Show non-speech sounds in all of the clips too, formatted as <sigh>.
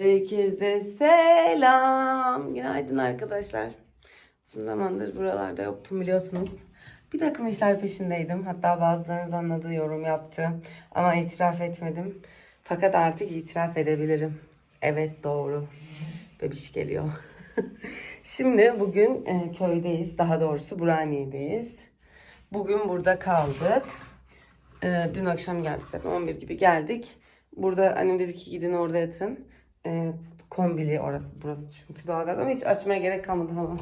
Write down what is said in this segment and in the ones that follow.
Herkese selam. Günaydın arkadaşlar. Uzun zamandır buralarda yoktum biliyorsunuz. Bir takım işler peşindeydim. Hatta bazılarınız anladı, yorum yaptı. Ama itiraf etmedim. Fakat artık itiraf edebilirim. Evet doğru. Bebiş geliyor. <laughs> Şimdi bugün e, köydeyiz. Daha doğrusu Burhaniye'deyiz. Bugün burada kaldık. Ee, dün akşam geldik zaten 11 gibi geldik. Burada annem dedi ki gidin orada yatın. Ee, kombili orası burası çünkü doğalgaz ama hiç açmaya gerek kalmadı ama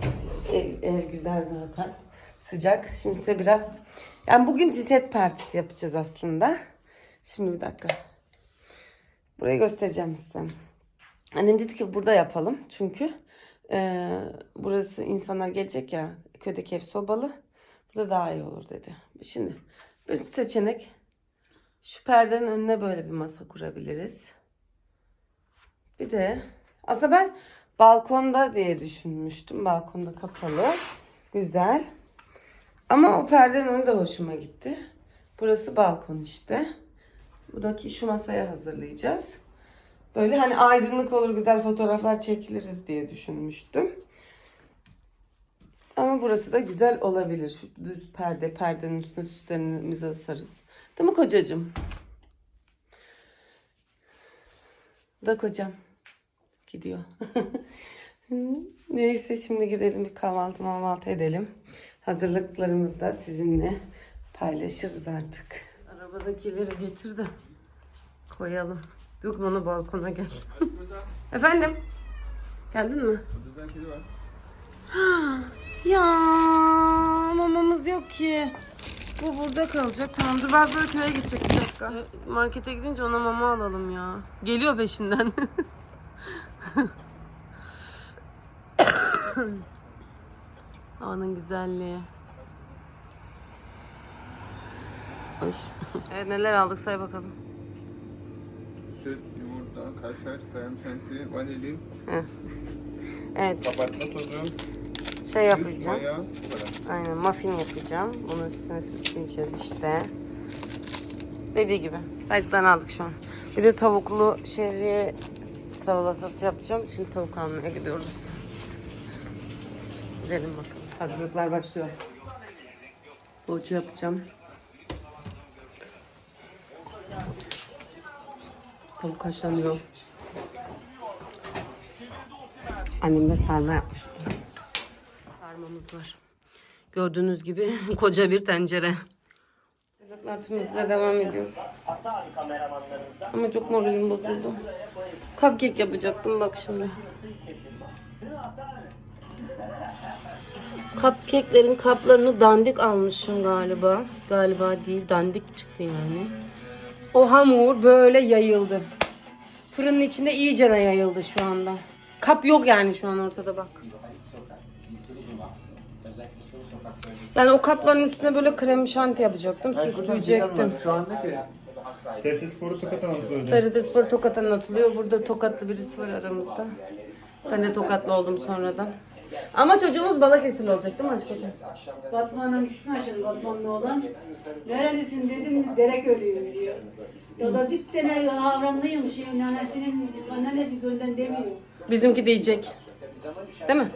ev, ev güzel zaten sıcak. Şimdi size biraz yani bugün cinsiyet partisi yapacağız aslında. Şimdi bir dakika. Burayı göstereceğim size. Annem dedi ki burada yapalım çünkü e, burası insanlar gelecek ya köydeki ev sobalı. Burada daha iyi olur dedi. Şimdi bir seçenek şu perdenin önüne böyle bir masa kurabiliriz. Bir de aslında ben balkonda diye düşünmüştüm. Balkonda kapalı. Güzel. Ama o perdenin önü de hoşuma gitti. Burası balkon işte. Buradaki şu masaya hazırlayacağız. Böyle hani aydınlık olur güzel fotoğraflar çekiliriz diye düşünmüştüm. Ama burası da güzel olabilir. Şu düz perde, perdenin üstüne süslerimizi asarız. Değil mi kocacığım? Da kocam. Gidiyor. <laughs> Neyse şimdi gidelim bir kahvaltı mahvaltı edelim. Hazırlıklarımızı da sizinle paylaşırız artık. Arabadakileri getir de koyalım. Dur bana balkona gel. <laughs> Efendim? Geldin mi? <gasps> Ya mamamız yok ki. Bu burada kalacak. Tamam dur ben böyle köye gidecek bir dakika. Markete gidince ona mama alalım ya. Geliyor peşinden. <laughs> <coughs> Havanın güzelliği. Ay. evet neler aldık say bakalım. Süt, yumurta, kaşar, krem şanti, vanilin, Evet kabartma tozu, şey süt, yapacağım. maya, bu kadar. Aynen muffin yapacağım. Bunun üstüne süsleyeceğiz işte. Dediği gibi. Saydıklarını aldık şu an. Bir de tavuklu şehriye salatası yapacağım. Şimdi tavuk almaya gidiyoruz. Gidelim bakalım. Hazırlıklar başlıyor. Poğaça yapacağım. Tavuk haşlanıyor. Annem de sarma yapmıştı. Sarmamız var. Gördüğünüz gibi <laughs> koca bir tencere. Hazırlıklar tüm devam ediyor. Ama çok moralim bozuldu. Cupcake yapacaktım bak şimdi. Cupcake'lerin kaplarını dandik almışım galiba. Galiba değil dandik çıktı yani. O hamur böyle yayıldı. Fırının içinde iyice de yayıldı şu anda. Kap yok yani şu an ortada bak. Yani o kapların üstüne böyle krem şanti yapacaktım. Süsleyecektim. Şu andaki TRT Spor'u Tokat'tan atılıyor. TRT Spor Tokat'tan atılıyor. Burada Tokatlı birisi var aramızda. Ben de Tokatlı oldum sonradan. Ama çocuğumuz Balıkesirli olacak değil mi aşk hocam? Batman'ın ikisini aşırı Batmanlı olan. Nerelisin dedim derek ölüyor diyor. Ya da bir tane havranlıymış evin annesinin annesi gönden demiyor. Bizimki diyecek. Değil mi?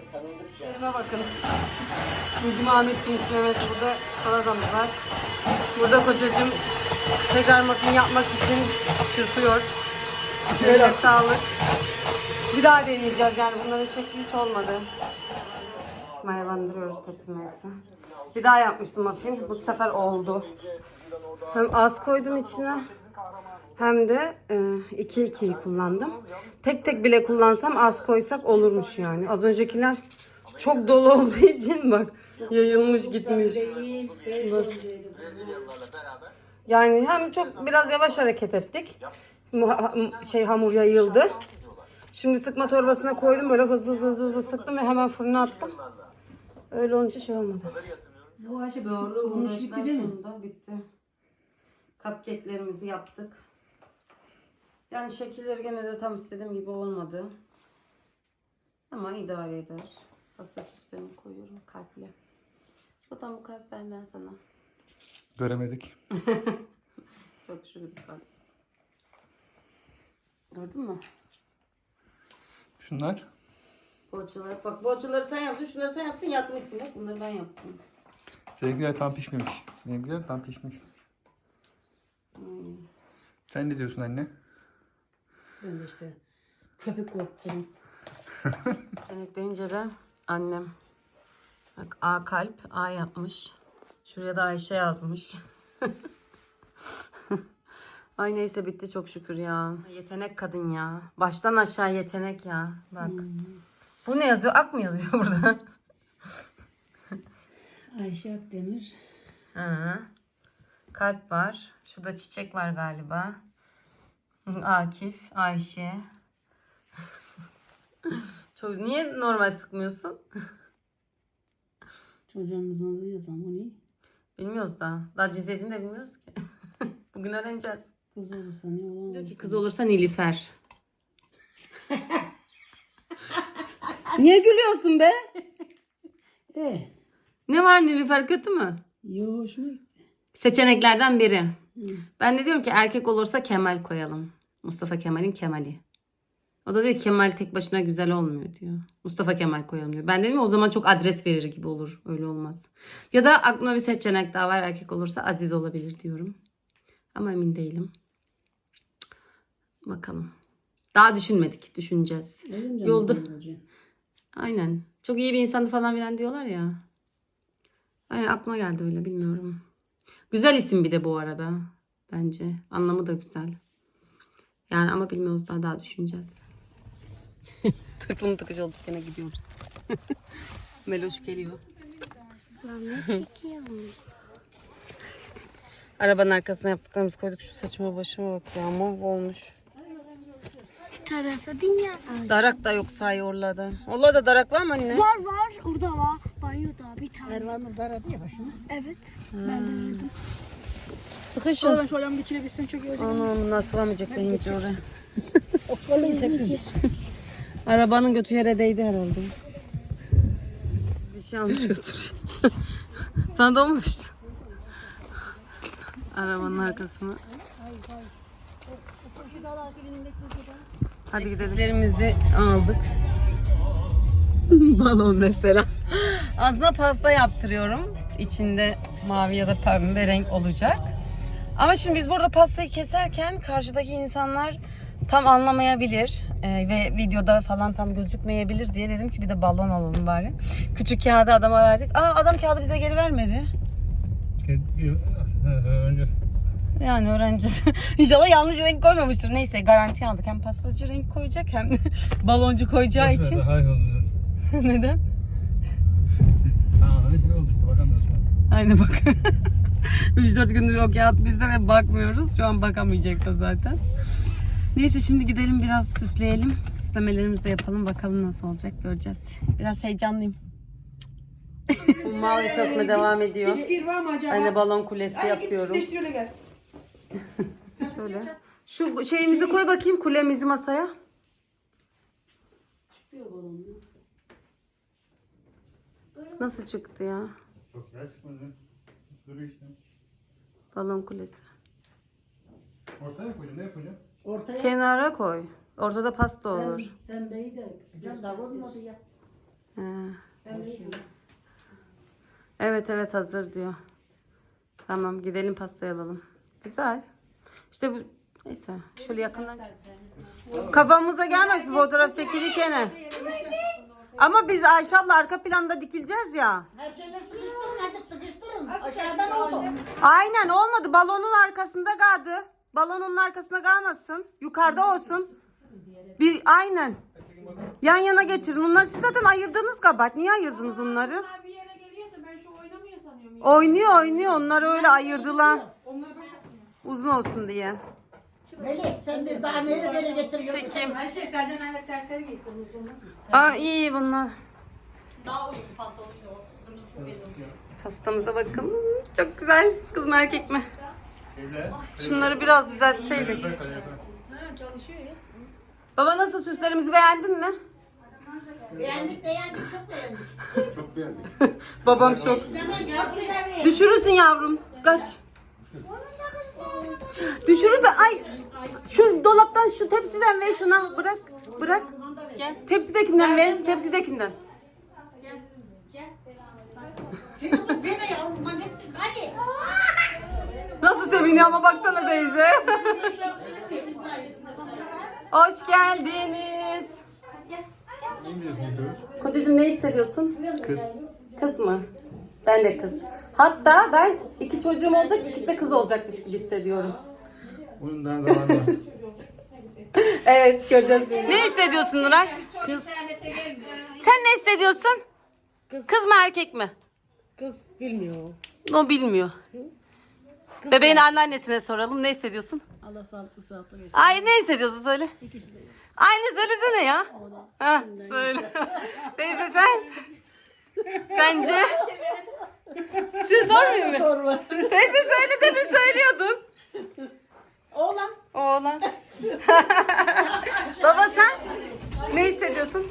Elime bakın. Bizim Ahmet Sinsi Mehmet burada salatamız var. Burada kocacığım tekrar muffin yapmak için çırpıyor. Eline sağlık. Bir daha deneyeceğiz yani bunların şekli hiç olmadı. Mayalandırıyoruz tepsi mayası. Bir daha yapmıştım muffin. Bu sefer oldu. Hem az koydum içine hem de 2 2'yi kullandım. Tek tek bile kullansam az koysak olurmuş yani. Az öncekiler çok dolu <laughs> olduğu için bak yayılmış gitmiş. Bak. Yani hem çok biraz yavaş hareket ettik. Şey hamur yayıldı. Şimdi sıkma torbasına koydum böyle hızlı hızlı hızlı, hızlı sıktım ve hemen fırına attım. Öyle olunca şey olmadı. Bu Doğru olmuş bitti değil mi? bitti. Cupcake'lerimizi yaptık. Yani şekilleri gene de tam istediğim gibi olmadı. Ama idare eder. Pasta süslerini koyuyorum kalple. Zaten bu kalp benden sana. Göremedik. <laughs> Çok şöyle bir kalp. Gördün mü? Şunlar. Poğaçalar. Bak poğaçaları sen yaptın. Şunları sen yaptın. Yakmışsın. Bak bunları ben yaptım. Sevgiler tam pişmemiş. Benimkiler tam pişmiş. Sen ne diyorsun anne? Ben de işte köpek korktum. <laughs> Denek deyince de annem. Bak A kalp. A yapmış. Şuraya da Ayşe yazmış. <laughs> Ay neyse bitti çok şükür ya. Yetenek kadın ya. Baştan aşağı yetenek ya. Bak. Bu ne yazıyor? Ak mı yazıyor burada? <laughs> Ayşe Akdemir. Hı. Kalp var. Şurada çiçek var galiba. Akif, Ayşe. <laughs> Çok niye normal sıkmıyorsun? Çocuğumuzun adı yazan o ne? Bilmiyoruz daha. Daha cinsiyetini de bilmiyoruz ki. <laughs> Bugün öğreneceğiz. Kız olursa ne olan Diyor ki kız olursa Nilüfer. <laughs> Niye gülüyorsun be? Eh, Ne var Nilüfer kötü mü? yo hoşuma gitti. Seçeneklerden biri. Ben de diyorum ki erkek olursa Kemal koyalım. Mustafa Kemal'in Kemal'i. O da diyor Kemal tek başına güzel olmuyor diyor. Mustafa Kemal koyalım diyor. Ben dedim o zaman çok adres verir gibi olur. Öyle olmaz. Ya da aklımda bir seçenek daha var. Erkek olursa Aziz olabilir diyorum. Ama emin değilim. Bakalım. Daha düşünmedik. Düşüneceğiz. Yolda. Aynen. Çok iyi bir insandı falan filan diyorlar ya. Aynen aklıma geldi öyle bilmiyorum. Güzel isim bir de bu arada. Bence. Anlamı da güzel. Yani ama bilmiyoruz daha daha düşüneceğiz. <laughs> Tıklım tıkış olduk gene gidiyoruz. <laughs> Meloş geliyor. <laughs> Arabanın arkasına yaptıklarımızı koyduk. Şu saçıma başıma bak ya olmuş. Terasa dünya. Darak da yok sahi oralarda. Oralarda darak var mı anne? Var var. Orada var. Banyoda bir tane. Ervanur daradı ya başına. Evet. Ben de aradım. Sıkışın. Ben şöyle geçirebilsin çok iyi. Anam nasıl sığamayacak deyince oraya. <laughs> Arabanın götü yere değdi herhalde. Bir şey almış götür. <laughs> Sana da mı düştü? Arabanın arkasına. Hadi gidelim. Eksiklerimizi aldık. <laughs> Balon mesela. Aslında pasta yaptırıyorum. İçinde mavi ya da pembe renk olacak. Ama şimdi biz burada pastayı keserken karşıdaki insanlar tam anlamayabilir Ee, ve videoda falan tam gözükmeyebilir diye dedim ki bir de balon alalım bari. Küçük kağıdı adama verdik. Aa adam kağıdı bize geri vermedi. Yani öğrenci <laughs> inşallah yanlış renk koymamıştır. Neyse garanti aldık. Hem pastacı renk koyacak hem <laughs> baloncu koyacağı için. <laughs> Neden? Tamam öyle şey oldu işte bakamıyoruz şu an. Aynen bak. <laughs> 3-4 gündür o kağıt bizde ve bakmıyoruz. Şu an bakamayacak da zaten. Neyse şimdi gidelim biraz süsleyelim. Süslemelerimizi de yapalım. Bakalım nasıl olacak göreceğiz. Biraz heyecanlıyım. Mal çalışma devam ediyor. Bir var mı acaba? Ben de balon kulesi yapıyorum. Değiştiriyor gel. <laughs> Şöyle. Şu şeyimizi koy bakayım kulemizi masaya. Nasıl çıktı ya? Çıkmadı. Duruyor işte. Balon kulesi. Ortaya mı koyacağım? Ne yapacağım? Ortaya Kenara koy. Ortada pasta olur. pembeyi de. Can da olmadı ya. He. Pembeyi de. Evet evet hazır diyor. Tamam gidelim pastayı alalım. Güzel. İşte bu neyse şöyle yakından. Kafamıza gelmesin fotoğraf çekilirken. Ama biz Ayşe abla arka planda dikileceğiz ya. Her şeyle sıkıştırın, azıcık sıkıştırın. Aşağıdan oldu. Aynen olmadı. Balonun arkasında kaldı. Balonun arkasına kalmasın. Yukarıda olsun. Bir aynen. Yan yana getirin. Onları siz zaten ayırdınız kabahat. Niye ayırdınız onları? Bir yere geliyorsa ben şu oynamıyor sanıyorum. Oynuyor oynuyor. Onları öyle ayırdılar. Uzun olsun diye. Sen de daha nereye nereye getiriyorsun? Çekeyim. Ayşe Sercan ayak tertleri giy. Olmaz mı? Aa iyi iyi bunlar. Pastamıza bakın. Çok güzel. Kız mı erkek mi? Şunları biraz düzeltseydik. Baba nasıl süslerimizi beğendin mi? Beğendik beğendik çok beğendik. Çok beğendik. <laughs> Babam çok. Hemen çok. Düşürürsün yavrum. Kaç. Düşürürsen ay şu dolaptan şu tepsiden ver şuna bırak. Bırak. Tepsidekinden ver. Tepsidekinden. Deme yavrum. Hadi. Hadi. Nasıl seviniyor ama baksana teyze. <laughs> Hoş geldiniz. Kocacığım ne hissediyorsun? Kız. Kız mı? Ben de kız. Hatta ben iki çocuğum olacak, ikisi de kız olacakmış gibi hissediyorum. Onun daha zamanı var. <laughs> Evet, göreceğiz şimdi. Ne hissediyorsun Nuray? Kız. Sen ne hissediyorsun? Kız. Kız mı erkek mi? Kız bilmiyor. O bilmiyor. Bebeğin anneannesine soralım. Ne hissediyorsun? Allah sağlıklı sağlıklı versin. Ay ne hissediyorsun söyle. İkisi de. Aynı söylesene ya. Ha, söyle. <laughs> Teyze sen? <laughs> Sence? Siz sormuyor mu? Teyze söyle demin söylüyordun. Oğlan. Oğlan. <laughs> Baba sen? Ne hissediyorsun?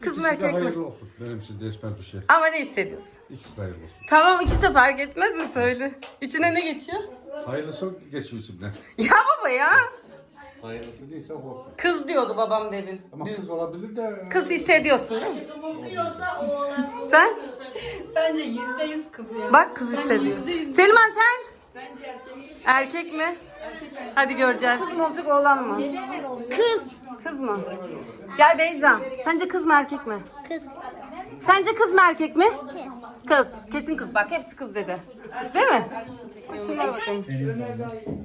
Kız mı erkek mi? Hayırlı olsun. Benim için değişmez bir şey. Ama ne hissediyorsun? İkisi de hayırlı olsun. Tamam ikisi fark etmez mi söyle. İçine ne geçiyor? Hayırlısı geçiyor içimden. <laughs> Ya baba ya. Hayırlısı değilse olsun. Kız diyordu babam demin. Ama kız olabilir de. Kız hissediyorsun değil mi? Sen? Bence yüzde yüz kız ya. Bak kız hissediyor. Selman sen? Bence erkek. Erkek mi? Hadi göreceğiz. Kız mı olacak oğlan mı? Kız. Kız mı? Gel Beyza. Sence kız mı erkek mi? Kız. Sence kız mı erkek mi? Kız. Kesin kız bak. Hepsi kız dedi. Değil mi? Şuna bakın.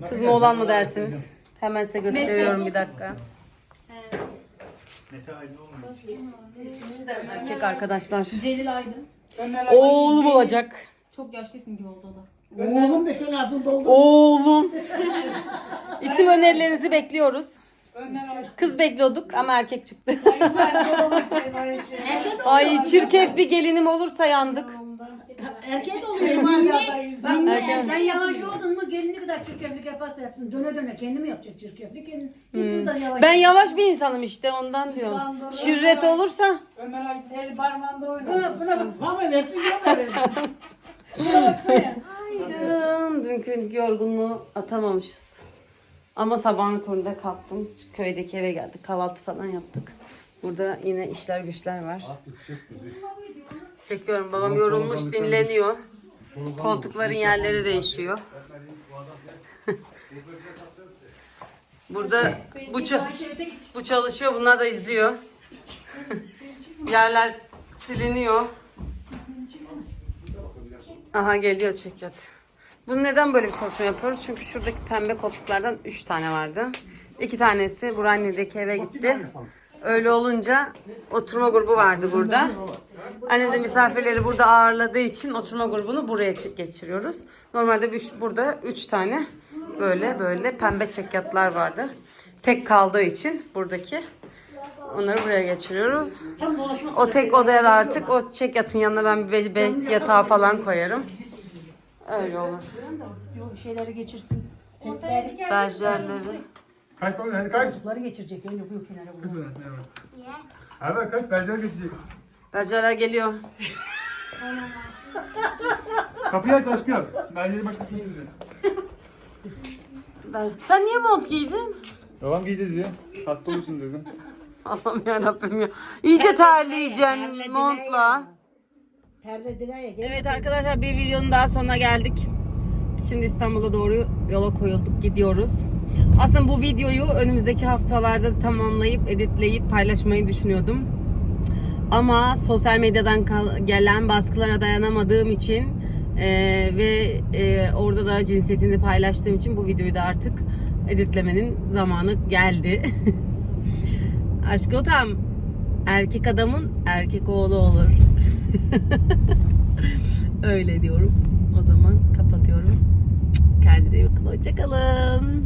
Kız mı oğlan mı dersiniz? Hemen size gösteriyorum bir dakika. Erkek arkadaşlar. Celil Aydın. Ömer Oğlum olacak. Çok yaşlısın gibi oldu o da. Oğlum da şöyle ağzını doldur. Oğlum. İsim önerilerinizi bekliyoruz. Kız bekliyorduk ama erkek çıktı. Ay çirkef bir gelinim olursa yandık. Erkek oluyor. Hala Sen, sen yavaş oldun mu gelin ne kadar çirkeflik yaparsa yapsın döne döne kendi mi yapacak çirkeflik? Kendi, hiç ondan yavaş. Ben yavaş bir insanım işte ondan diyorum. Şirret olursa El parmağında oynuyor. Buna, buna bak. Ama versin yok Aydın. Dünkü yorgunluğu atamamışız. Ama sabahın konuda kalktım. Köydeki eve geldik. Kahvaltı falan yaptık. Burada yine işler güçler var. Çekiyorum. Babam yorulmuş dinleniyor. Koltukların yerleri değişiyor. <laughs> Burada bu, ça- bu çalışıyor. Bunlar da izliyor. <laughs> Yerler siliniyor. Aha geliyor çekyat. Bunu neden böyle bir çalışma yapıyoruz? Çünkü şuradaki pembe koltuklardan 3 tane vardı. 2 tanesi Burani'deki eve gitti. Öyle olunca oturma grubu vardı burada. Anne de misafirleri burada ağırladığı için oturma grubunu buraya çek- geçiriyoruz. Normalde bir- burada 3 tane böyle böyle pembe çekyatlar vardı. Tek kaldığı için buradaki onları buraya geçiriyoruz. O tek odaya da artık o çekyatın yanına ben bir be- be- yatağı falan koyarım. Öyle olur. Şeyleri geçirsin. Berjerleri. Kaç baba hadi kaç. Bunları geçirecek. Öyle yok kenara bunu. Hadi kaç berjer geçecek. Berjerler geliyor. Kapıyı aç aşkım. Berjeri başlatmışsın. Ben... Sen niye mont giydin? Babam giydi diye. Hasta olursun dedim. Allah'ım yarabbim ya. İyice terleyeceksin montla. Perde direğe. Evet arkadaşlar bir videonun daha sonuna geldik. Biz Şimdi İstanbul'a doğru yola koyulduk gidiyoruz. Aslında bu videoyu önümüzdeki haftalarda tamamlayıp editleyip paylaşmayı düşünüyordum. Ama sosyal medyadan gelen baskılara dayanamadığım için eee, ve eee, orada da cinsiyetini paylaştığım için bu videoyu da artık editlemenin zamanı geldi. <laughs> Aşk otam erkek adamın erkek oğlu olur. <laughs> Öyle diyorum. O zaman kapatıyorum. Kendinize iyi bakın. Hoşçakalın.